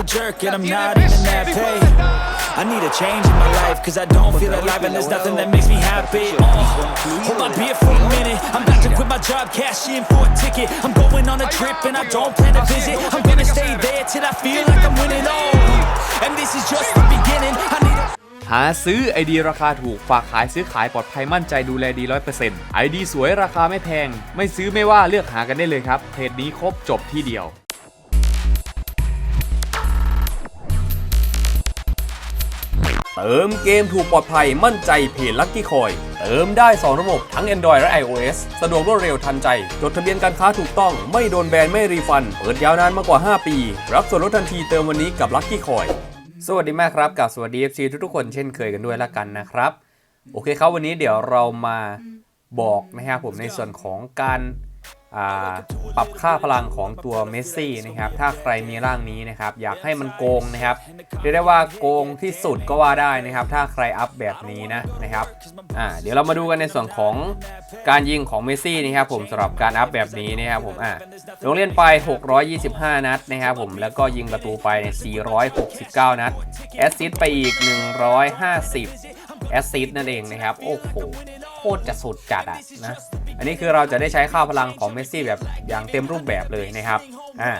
a jerk and I'm not even that paid. I need a change in my life cause I don't feel alive and there's nothing that makes me happy. Uh, hold my beer for a minute. I'm about to quit my job, cash in for a ticket. I'm going on a trip and I don't plan to visit. I'm gonna stay there till I feel like I'm winning. Oh, and this is just the beginning. I need a หาซื้อไอดีราคาถูกฝากขายซื้อขายปลอดภัยมั่นใจดูแลดี 100%ไอดีสวยราคาไม่แพง ไม่ซื้อไม่ว่าเลือกหากันได้เลยครับเพจนี้ครบจบที่เดียว เติมเกมถูกปลอดภัยมั่นใจเพจลั c กี้คอย เติมได้ 2 ระบบทั้ง Android และ iOS สะดวกรวดเร็วทันใจ จดทะเบียนการค้าถูกต้องไม่โดนแบนไม่รีฟัน เปิดยาวนานมากกว่า 5 ปี รับส่วนลดทันทีเติมวันนี้กับลั c กี้คอย สวัสดีมากครับกับสวัสดี FC ทุกๆคนเช่นเคยกันด้วยละกันนะครับ โอเคครับวันนี้เดี๋ยวเรามาบอกนะครับผมในส่วนของการ ปรับค่าพลังของตัวเมสซี่นะครับ ถ้าใครมีร่างนี้นะครับ อยากให้มันโกงนะครับเรียกได้ว่าโกงที่สุดก็ว่าได้นะครับ ถ้าใครอัพแบบนี้นะนะครับอ่าเดี๋ยวเรามาดูกันในส่วนของการยิงของเมสซี่นะครับผมสำหรับการอัพแบบนี้นะครับผมอ่าลงเล่นไป 625 นัดนะครับผมแล้วก็ยิงประตูไป469 นัดแอสซิสต์ไปอีก 150แอสซิสต์นั่นเองนะครับ โอ้โหโคตรจะสุดจัดอะนะ อันนี้คือเราจะได้ใช้ค่าพลังของเมสซี่แบบอย่างเต็มรูปแบบเลยนะครับอ่า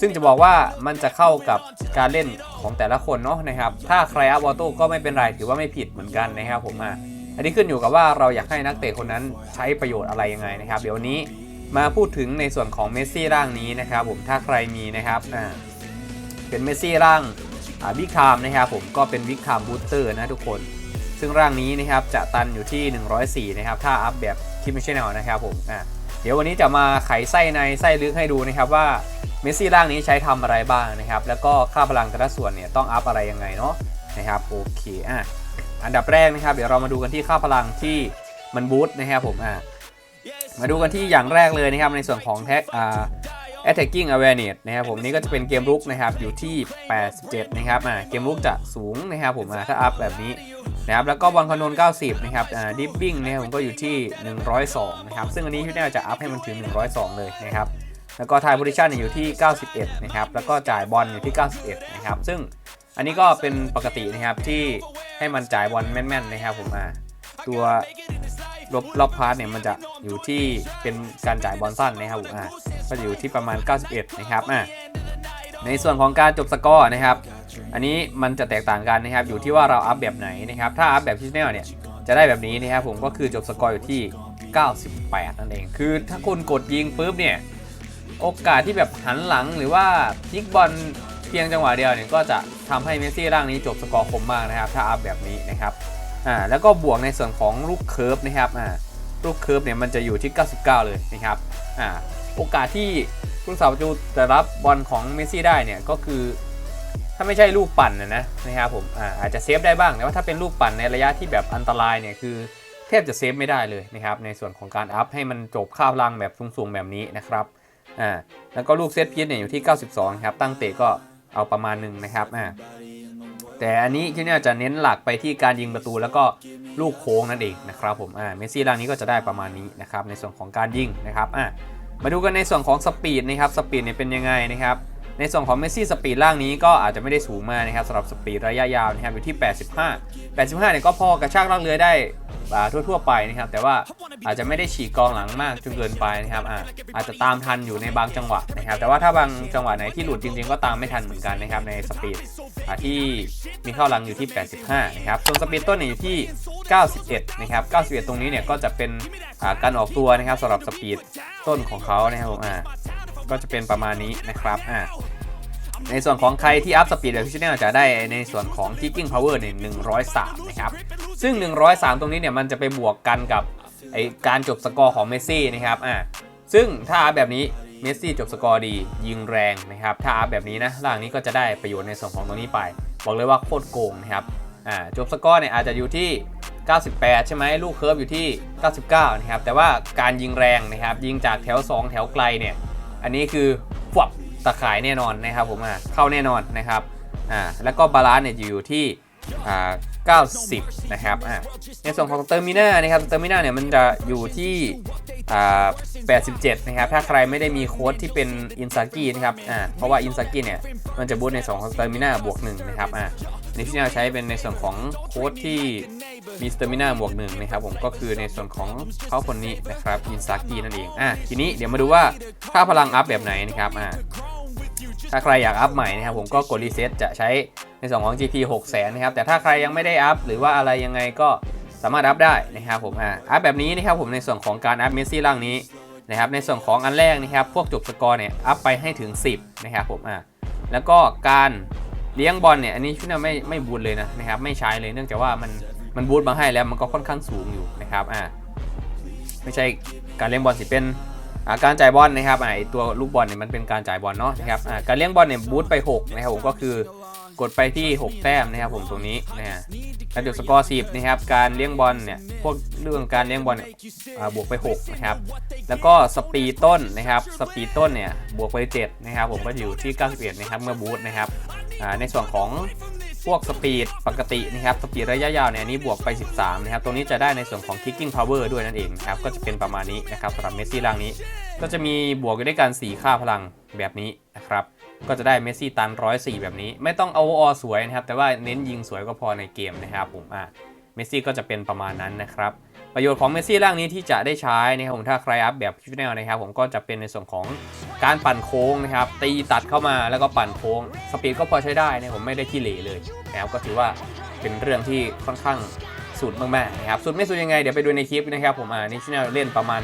ซึ่งจะบอกว่ามันจะเข้ากับการเล่นของแต่ละคนเนาะนะครับ ถ้าใครอัพวอโต้ก็ไม่เป็นไรถือว่าไม่ผิดเหมือนกันนะครับผมอะอันนี้ขึ้นอยู่กับว่าเราอยากให้นักเตะคนนั้นใช้ประโยชน์อะไรยังไงนะครับ เดี๋ยวนี้มาพูดถึงในส่วนของเมสซี่ร่างนี้นะครับผมถ้าใครมีนะครับอ่าเป็นเมสซี่ร่างอ่าบิ๊กไทม์นะครับผมก็เป็นบิ๊กไทม์บูสเตอร์นะทุกคน ซึ่งร่างนี้นะครับจะตันอยู่ที่ 104 นะครับ ถ้าอัพแบบ คิมมิชแนวนะครับผมอะเดี๋ยววันนี้จะมาไขไส้ในไส้ลึกให้ดูนะครับว่าเมสซี่ร่างนี้ใช้ทำอะไรบ้างนะครับ แล้วก็ค่าพลังแต่ละส่วนเนี่ยต้องอัพอะไรยังไงเนาะนะครับโอเคอะอันดับแรกนะครับเดี๋ยวเรามาดูกันที่ค่าพลังที่มันบูสต์นะครับผมอะมาดูกันที่อย่างแรกเลยนะครับในส่วนของแท็กอ่า attacking awareness นะครับผมนี่ก็จะเป็นเกมรุกนะครับอยู่ที่ 87 นะครับอ่าเกมรุกจะสูงนะครับผมถ้าอัพแบบนี้นะครับแล้วก็บอลคอนโทรล90 นะครับอ่าดิฟบิ้งเนะครับผมก็อยู่ที่ 102 นะครับ ซึ่งอันนี้พี่แนวจะอัพให้มันถึง 102 เลยนะครับแล้วก็ทายโพซิชันเนี่ยอยู่ที่ 91 นะครับ แล้วก็จ่ายบอลอยู่ที่ 91 นะครับ ซึ่งอันนี้ก็เป็นปกตินะครับที่ให้มันจ่ายบอลแม่นๆนะครับผมอ่าตัวรอบรอบพาร์ทเนี่ยมันจะอยู่ที่เป็นการจ่ายบอลสั้นนะครับผมอ่า ก็อยู่ที่ประมาณ 91 นะครับอะในส่วนของการจบสกอร์นะครับ อันนี้มันจะแตกต่างกันนะครับ อยู่ที่ว่าเราอัพแบบไหนนะครับ ถ้าอัพแบบชิชแนลเนี่ย จะได้แบบนี้นะครับผมก็คือจบสกอร์อยู่ที่ 98 นั่นเอง คือถ้าคุณกดยิงปุ๊บเนี่ย โอกาสที่แบบหันหลังหรือว่าพลิกบอลเพียงจังหวะเดียวเนี่ยก็จะทำให้เมสซี่ร่างนี้จบสกอร์คมมากนะครับ ถ้าอัพแบบนี้นะครับ อ่า แล้วก็บวกในส่วนของลูกเคิร์ฟนะครับ อ่า ลูกเคิร์ฟเนี่ยมันจะอยู่ที่ 99 เลยนะครับ อ่า โอกาสที่ผู้สาวประตูจะรับบอลของเมสซี่ได้เนี่ยก็คือ ถ้าไม่ใช่ลูกปั่นนะนะนะครับผมอาอาจจะเซฟได้บ้างแต่ว่าถ้าเป็นลูกปั่นในระยะที่แบบอันตรายเนี่ยคือแทบจะเซฟไม่ได้เลยนะครับในส่วนของการอัพให้มันจบค่าพลังแบบสูงๆแบบนี้นะครับอ่าแล้วก็ลูกเซตพีชเนี่ยอยู่ที่ 92ครับตั้งเตะก็เอาประมาณหนึ่งนะครับอ่าแต่อันนี้ที่เนี่ยจะเน้นหลักไปที่การยิงประตูแล้วก็ลูกโค้งนั่นเองนะครับผมอ่าเมสซี่ร่างนี้ก็จะได้ประมาณนี้นะครับในส่วนของการยิงนะครับอ่า มาดูกันในส่วนของสปีดนะครับสปีดเนี่ยเป็นยังไงนะครับ ในส่วนของเมสซี่สปีดล่างนี้ก็อาจจะไม่ได้สูงมากนะครับสำหรับสปีดระยะยาวนะครับอยู่ที่ 85 85เนี่ยก็พอกระชากลากเรือได้ทั่วๆไปนะครับ แต่ว่าอาจจะไม่ได้ฉีกกองหลังมากจนเกินไปนะครับอาอาจจะตามทันอยู่ในบางจังหวะนะครับ แต่ว่าถ้าบางจังหวะไหนที่หลุดจริงๆ ก็ตามไม่ทันเหมือนกันนะครับในสปีดที่มีเข้าหลังอยู่ที่ 85 นะครับส่วนสปีดต้นเนี่ยอยู่ที่ 91 นะครับ 91 ตรงนี้เนี่ยก็จะเป็นการออกตัวนะครับสำหรับสปีดต้นของเขานะครับผมอ่า ก็จะเป็นประมาณนี้นะครับอ่าในส่วนของใครที่อัพสปีดแบบพิชแนลจะได้ในส่วนของ kicking power เนี่ย103นะครับ ซึ่ง 103 ตรงนี้เนี่ยมันจะไปบวกกันกับไอการจบสกอร์ของเมสซี่นะครับอ่าซึ่งถ้าอัพแบบนี้เมสซี่จบสกอร์ดียิงแรงนะครับ ถ้าอัพแบบนี้นะร่างนี้ก็จะได้ประโยชน์ในส่วนของตรงนี้ไป บอกเลยว่าโคตรโกงนะครับอ่าจบสกอร์เนี่ยอาจจะอยู่ที่ 98 ใช่ไหมลูกเคิร์ฟอยู่ที่ 99 นะครับ แต่ว่าการยิงแรงนะครับยิงจากแถว 2 แถวไกลเนี่ย อันนี้คือฝับตะข่ายแน่นอนนะครับผมอะเข้าแน่นอนนะครับอ่าแล้วก็บาลานซ์เนี่ยอยู่ที่อ่า90 นะครับอ่าในส่วนของเตอร์มินานะครับเตอร์มินาเนี่ยมันจะอยู่ที่ 87 นะครับ ถ้าใครไม่ได้มีโค้ดที่เป็นอินซากินะครับ อ่า เพราะว่าอินซากิเนี่ย มันจะบูตในส่วนของสเตอร์มินาบวก1นะครับ อ่านี่ที่เราใช้เป็นในส่วนของโค้ดที่มีสเตอร์มินาบวก1นะครับผม ก็คือในส่วนของเขาคนนี้นะครับ อินซากินั่นเอง อ่าทีนี้เดี๋ยวมาดูว่าค่าพลังอัพแบบไหนนะครับ อ่า ถ้าใครอยากอัพใหม่นะครับผมก็กดรีเซ็ตจะใช้ในส่วนของ GP 6 0 0 0 0นะครับ แต่ถ้าใครยังไม่ได้อัพหรือว่าอะไรยังไงก็ สามารถอัพได้นะครับผมอ่าอัพแบบนี้นะครับผมในส่วนของการอัพเมสซี่ร่างนี้นะครับในส่วนของอันแรกนะครับพวกจบสกอร์เนี่ยอัพไปให้ถึง 10นะครับผมอ่าแล้วก็การเลี้ยงบอลเนี่ยอันนี้ชุดน่ไม่ไม่บูทเลยนะนะครับไม่ใช้เลยเนื่องจากว่ามันมันบูทมาให้แล้วมันก็ค่อนข้างสูงอยู่นะครับอ่าไม่ใช่การเลี้ยงบอลสิเป็นการจ่ายบอลนะครับไอตัวลูกบอลเนี่ยมันเป็นการจ่ายบอลเนาะนะครับอ่าการเลี้ยงบอลเนี่ยบูทไป6นะครับผมก็คือ กดไปที่ 6 แต้มนะครับผมตรงนี้นะฮะการจบสกอร์10นะครับการเลี้ยงบอลเนี่ยพวกเรื่องการเลี้ยงบอลเนี่ยบวกไป6นะครับแล้วก็สปีดต้นนะครับสปีดต้นเนี่ยบวกไป7นะครับผมก็อยู่ที่ 91นะครับเมื่อบูทนะครับในส่วนของพวกสปีดปกตินะครับสปีดระยะยาวเนี่ยอันนี้บวกไป 13นะครับตรงนี้จะได้ในส่วนของ kicking power ด้วยนั่นเองนะครับก็จะเป็นประมาณนี้นะครับสำหรับเมสซี่ร่างนี้ ก็จะมีบวกอยู่ด้วยกัน4ค่าพลังแบบนี้นะครับ ก็จะได้เมสซี่ตัน104แบบนี้ ไม่ต้องเอาออสวยนะครับ แต่ว่าเน้นยิงสวยก็พอในเกมนะครับผมอะเมสซี่ก็จะเป็นประมาณนั้นนะครับประโยชน์ของเมสซี่ร่างนี้ที่จะได้ใช้นะครับผมถ้าใครอัพแบบคิวแนลนะครับผมก็จะเป็นในส่วนของการปั่นโค้งนะครับตีตัดเข้ามาแล้วก็ปั่นโค้งสปีดก็พอใช้ได้นะผมไม่ได้ขี้เหร่เลยนะครับก็ถือว่าเป็นเรื่องที่ค่อนข้างสุดมากๆนะครับสุดไม่สุดยังไงเดี๋ยวไปดูในคลิปนะครับผมอ่านี่ชแนลเล่นประมาณ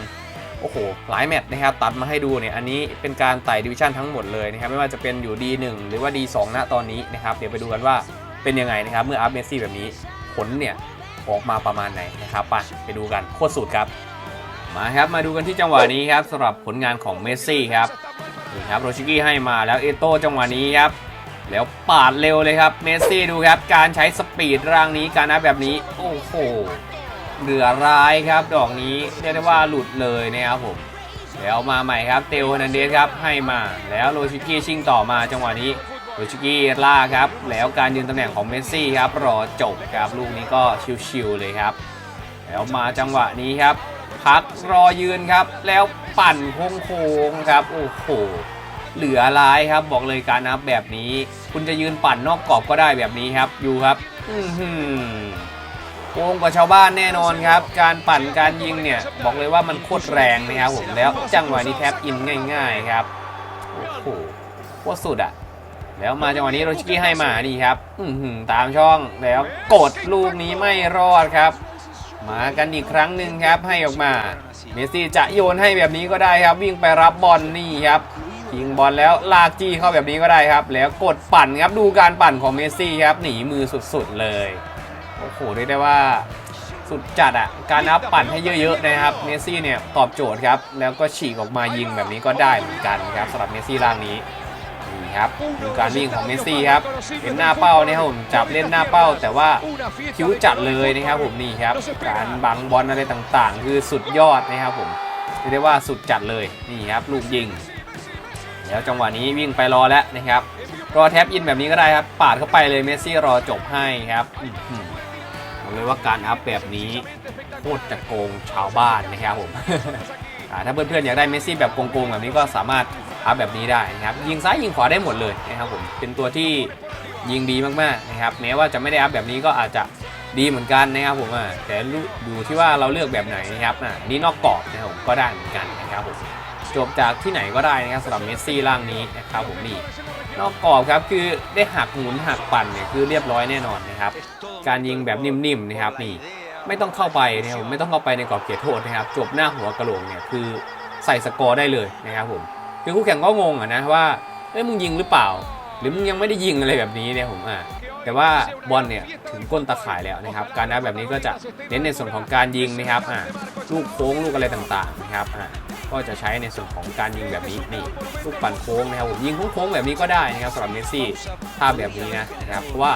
โอ้โหหลายแมตช์นะครับตัดมาให้ดูเนี่ยอันนี้เป็นการไต่ดิวิชั่นทั้งหมดเลยนะครับไม่ว่าจะเป็นอยู่ D1 หรือว่า D2 ณตอนนี้นะครับเดี๋ยวไปดูกันว่าเป็นยังไงนะครับเมื่ออัพเมสซี่แบบนี้ผลเนี่ยออกมาประมาณไหนนะครับไปไปดูกันโคตรสุดครับมาครับมาดูกันที่จังหวะนี้ครับสำหรับผลงานของเมสซี่ครับนี่ครับโรชิกี้ให้มาแล้วเอโต้จังหวะนี้ครับแล้วปาดเร็วเลยครับเมสซี่ดูครับการใช้สปีดร่างนี้การนับแบบนี้โอ้โห เหลือร้ายครับ ดอกนี้เรียกได้ว่าหลุดเลยนะครับผมแล้วมาใหม่ครับเตลฮนันเดสครับให้มาแล้วโรชิกี้ชิงต่อมาจังหวะนี้โรชิกี้ล่าครับ แล้วการยืนตำแหน่งของเมสซี่ครับรอจบครับลูกนี้ก็ชิวๆเลยครับ แล้วมาจังหวะนี้ครับ พักรอยืนครับ แล้วปั่นโค้งๆครับโอ้โหเหลือร้ายครับ บอกเลยการนับแบบนี้ คุณจะยืนปั่นนอกกรอบก็ได้แบบนี้ครับอยู่ครับ อื โกงกว่าชาวบ้านแน่นอนครับ การปั่นการยิงเนี่ย บอกเลยว่ามันโคตรแรงนะครับผมแล้วจังหวะนี้แทบอินง่ายๆครับโอ้โหโคตรสุดอะแล้วมาจังหวะนี้โรชิกี้ให้มานี่ครับ อืตามช่องแล้วกดลูกนี้ไม่รอดครับ มากันอีกครั้งหนึ่งครับให้ออกมาเมสซี่จะโยนให้แบบนี้ก็ได้ครับ วิ่งไปรับบอลนี่ครับยิงบอลแล้วลากจี้เข้าแบบนี้ก็ได้ครับ แล้วกดปั่นครับดูการปั่นของเมสซี่ครับหนีมือสุดๆเลย โอ้โหเรียกได้ว่าสุดจัดอะการนับปั่นให้เยอะๆนะครับเมสซี่เนี่ยตอบโจทย์ครับแล้วก็ฉีกออกมายิงแบบนี้ก็ได้เหมือนกันครับสำหรับเมสซี่ร่างนี้นี่ครับดูการวิ่งของเมสซี่ครับเป็นหน้าเป้านะครับผมจับเล่นหน้าเป้า แต่ว่าคิ้วจัดเลยนะครับผมนี่ครับการบังบอลอะไรต่างๆ คือสุดยอดนะครับผมเรียกได้ว่าสุดจัดเลยนี่ครับลูกยิงแล้วจังหวะนี้วิ่งไปรอแล้วนะครับรอแท็บอินแบบนี้ก็ได้ครับปาดเข้าไปเลยเมสซี่รอจบให้ครับอื บอกเลยว่าการอัพแบบนี้โคตรจะโกงชาวบ้านนะครับผม ถ้าเพื่อนๆอยากได้เมสซี่แบบโกงๆแบบนี้ก็สามารถอัพแบบนี้ได้นะครับ ยิงซ้ายยิงขวาได้หมดเลยนะครับผม เป็นตัวที่ยิงดีมากๆนะครับ แม้ว่าจะไม่ได้อัพแบบนี้ก็อาจจะดีเหมือนกันนะครับผมแต่ดูที่ว่าเราเลือกแบบไหนนะครับนี่นอกกรอบนะครับผมก็ได้เหมือนกันนะครับผมจบจากที่ไหนก็ได้นะครับสำหรับเมสซี่ร่างนี้นะครับผมนี่นอกกรอบครับคือได้หักหมุนหักปั่นเนี่ยคือเรียบร้อยแน่นอนนะครับ การยิงแบบนิ่มๆนะครับนี่ไม่ต้องเข้าไปนะครับไม่ต้องเข้าไปในกรอบเขตโทษนะครับ จบหน้าหัวกระโหลกเนี่ยคือใส่สกอร์ได้เลยนะครับผมคือคู่แข่งก็งงอะนะว่าเอ้ยมึงยิงหรือเปล่า หรือมึงยังไม่ได้ยิงอะไรแบบนี้เนี่ยผมอะแต่ว่าบอลเนี่ยถึงก้นตาข่ายแล้วนะครับ การนับแบบนี้ก็จะเน้นในส่วนของการยิงนะครับอ่าลูกโค้งลูกอะไรต่างๆนะครับอ่า ก็จะใช้ในส่วนของการยิงแบบนี้นี่ลูกปั่นโค้งนะครับผมยิงโค้งๆแบบนี้ก็ได้นะครับสำหรับเมสซี่ภาพแบบนี้นะนะครับเพราะว่า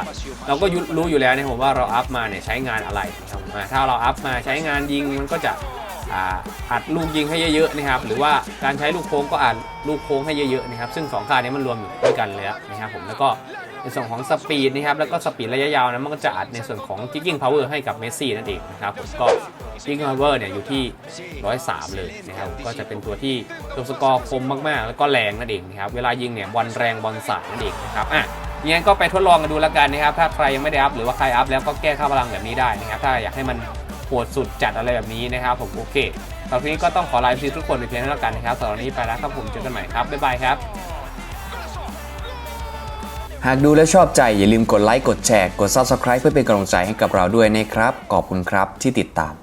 เราก็ยุรู้อยู่แล้วนะครับผมว่าเราอัพมาเนี่ยใช้งานอะไรนะครับผมาถ้าเราอัพมาใช้งานยิงมันก็จะ อัดลูกยิงให้เยอะๆนะครับหรือว่าการใช้ลูกโค้งก็อัดลูกโค้งให้เยอะๆนะครับซึ่งสองค่านี้มันรวมอยู่ด้วยกันเลยนะครับผมแล้วก็ในส่วนของสปีดนะครับแล้วก็สปีดระยะยาวนะมันก็จะอัดในส่วนของ kicking power ให้กับเมสซี่นั่นเองนะครับผมก็ kicking power เนี่ยอยู่ที่ 103 เลยนะครับก็จะเป็นตัวที่ตัวสกอร์คมมากๆ แล้วก็แรงนั่นเองนะครับเวลายิงเนี่ยบอลแรงบอลสายนั่นเองนะครับอะยังไงก็ไปทดลองกันดูแล้วกันนะครับถ้าใครยังไม่ได้อัพหรือว่าใครอัพแล้วก็แก้ค่าพลังแบบนี้ได้นะครับถ้าอยากให้มัน หดสุดจัดอะไรแบบนี้นะครับผมโอเคตอนนี้ก็ต้องขอไลฟ์ซีทุกคนไปเพียงเท่านั้นแล้วกันนะครับสำหรับนี้ไปแล้วครับผมเจอกันใหม่ครับบ๊ายบายครับ หากดูและชอบใจอย่าลืมกดไลค์กดแชร์กด Subscribe เพื่อเป็นกำลังใจให้กับเราด้วยนะครับขอบคุณครับที่ติดตาม